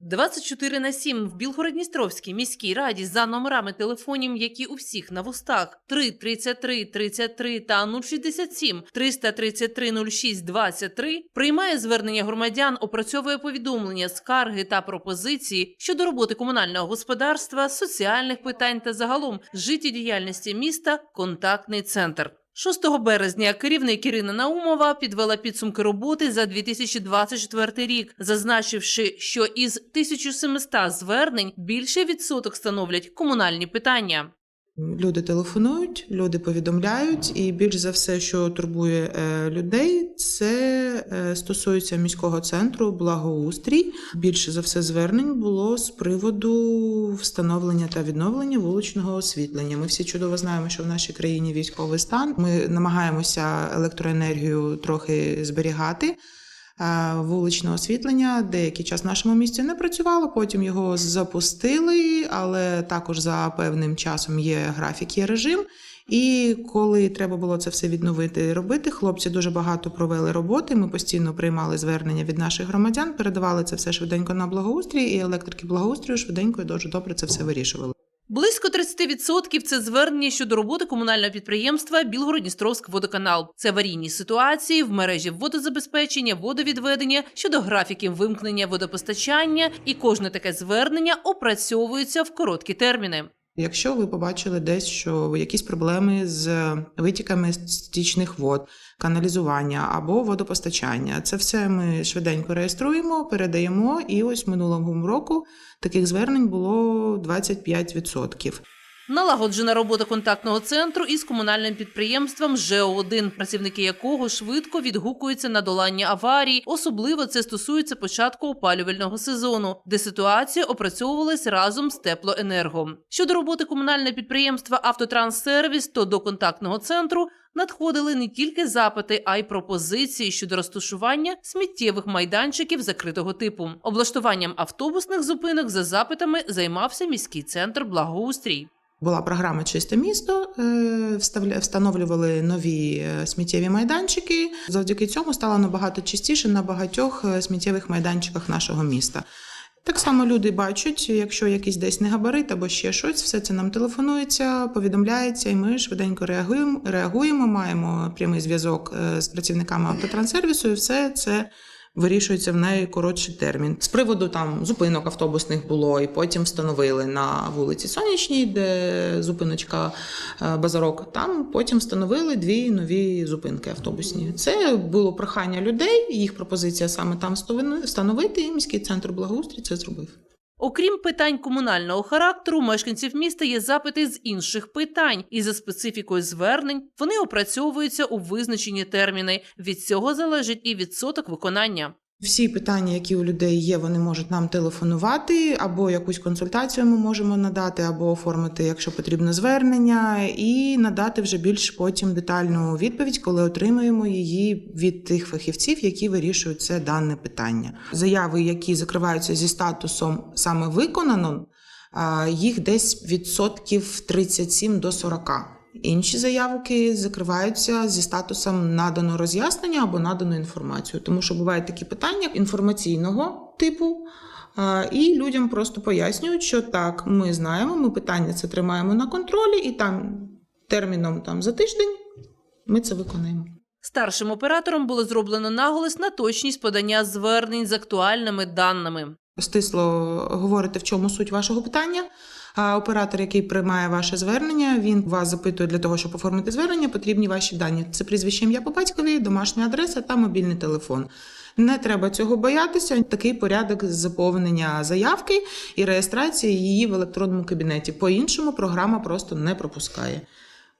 24 на 7 в Білгородністровській міській раді за номерами телефонів, які у всіх на вустах. 3 33 33 та 067 333 06 23, приймає звернення громадян, опрацьовує повідомлення, скарги та пропозиції щодо роботи комунального господарства, соціальних питань та загалом життєдіяльності міста контактний центр. 6 березня керівник Ірина Наумова підвела підсумки роботи за 2024 рік, зазначивши, що із 1700 звернень більше відсоток становлять комунальні питання. Люди телефонують, люди повідомляють, і більш за все, що турбує е, людей, це е, стосується міського центру благоустрій. Більше за все звернень було з приводу встановлення та відновлення вуличного освітлення. Ми всі чудово знаємо, що в нашій країні військовий стан. Ми намагаємося електроенергію трохи зберігати. Е, Вуличне освітлення деякий час в нашому місті не працювало, потім його запустили, але також за певним часом є графік, є режим. І коли треба було це все відновити і робити, хлопці дуже багато провели роботи. Ми постійно приймали звернення від наших громадян, передавали це все швиденько на благоустрій, і електрики благоустрію швиденько і дуже добре це все вирішували. Близько 30% – це звернення щодо роботи комунального підприємства Білгородністровськводоканал. Це аварійні ситуації в мережі водозабезпечення, водовідведення щодо графіків вимкнення водопостачання, і кожне таке звернення опрацьовується в короткі терміни. Якщо ви побачили десь, що якісь проблеми з витіками стічних вод, каналізування або водопостачання, це все ми швиденько реєструємо, передаємо. І ось минулого року таких звернень було 25%. Налагоджена робота контактного центру із комунальним підприємством ЖО1, працівники якого швидко відгукуються на долання аварій. Особливо це стосується початку опалювального сезону, де ситуація опрацьовувалась разом з теплоенерго. Щодо роботи комунального підприємства Автотранссервіс, то до контактного центру надходили не тільки запити, а й пропозиції щодо розташування сміттєвих майданчиків закритого типу. Облаштуванням автобусних зупинок за запитами займався міський центр благоустрій. Була програма Чисте місто, е, встановлювали нові е, сміттєві майданчики. Завдяки цьому стало набагато чистіше на багатьох е, сміттєвих майданчиках нашого міста. Так само люди бачать, якщо якийсь десь негабарит або ще щось, все це нам телефонується, повідомляється, і ми швиденько реагуємо, реагуємо, маємо прямий зв'язок з працівниками автотранссервісу, і все це вирішується в найкоротший термін. З приводу там зупинок автобусних було, і потім встановили на вулиці Сонячній, де зупиночка е, Базарок. Там потім встановили дві нові зупинки автобусні. Це було прохання людей, їх пропозиція саме там встанови- встановити, міський центр благоустрій це зробив. Окрім питань комунального характеру, мешканців міста є запити з інших питань, і за специфікою звернень вони опрацьовуються у визначені терміни. Від цього залежить і відсоток виконання. Всі питання, які у людей є, вони можуть нам телефонувати, або якусь консультацію ми можемо надати, або оформити, якщо потрібно, звернення, і надати вже більш потім детальну відповідь, коли отримуємо її від тих фахівців, які вирішують це дане питання. Заяви, які закриваються зі статусом саме виконано, їх десь відсотків 37 до 40. Інші заявки закриваються зі статусом надано роз'яснення або надано інформацію, тому що бувають такі питання інформаційного типу, і людям просто пояснюють, що так, ми знаємо, ми питання це тримаємо на контролі, і там терміном там за тиждень ми це виконаємо. Старшим оператором було зроблено наголос на точність подання звернень з актуальними даними. Стисло говорите, в чому суть вашого питання. А оператор, який приймає ваше звернення, він вас запитує для того, щоб оформити звернення, потрібні ваші дані. Це прізвище ім'я по батькові, домашня адреса та мобільний телефон. Не треба цього боятися. Такий порядок заповнення заявки і реєстрації її в електронному кабінеті. По-іншому програма просто не пропускає.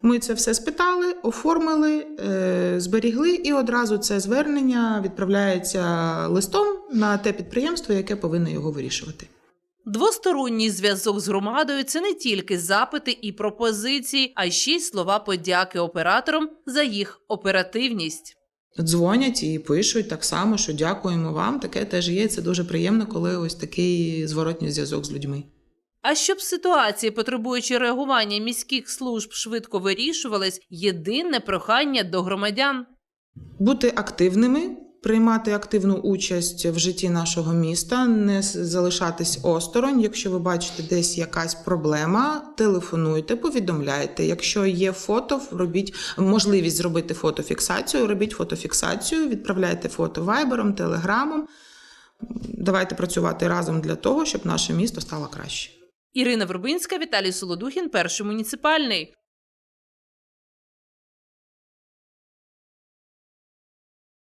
Ми це все спитали, оформили, е, зберігли, і одразу це звернення відправляється листом на те підприємство, яке повинно його вирішувати. Двосторонній зв'язок з громадою це не тільки запити і пропозиції, а ще й слова подяки операторам за їх оперативність. Дзвонять і пишуть так само, що дякуємо вам. Таке теж є. Це дуже приємно, коли ось такий зворотній зв'язок з людьми. А щоб ситуації, потребуючи реагування міських служб, швидко вирішувались, єдине прохання до громадян. Бути активними, приймати активну участь в житті нашого міста, не залишатись осторонь. Якщо ви бачите десь якась проблема, телефонуйте, повідомляйте. Якщо є фото, робіть можливість зробити фотофіксацію, робіть фотофіксацію, відправляйте фото вайбером, телеграмом. Давайте працювати разом для того, щоб наше місто стало краще. Ірина Вербинська, Віталій Солодухін, перший муніципальний.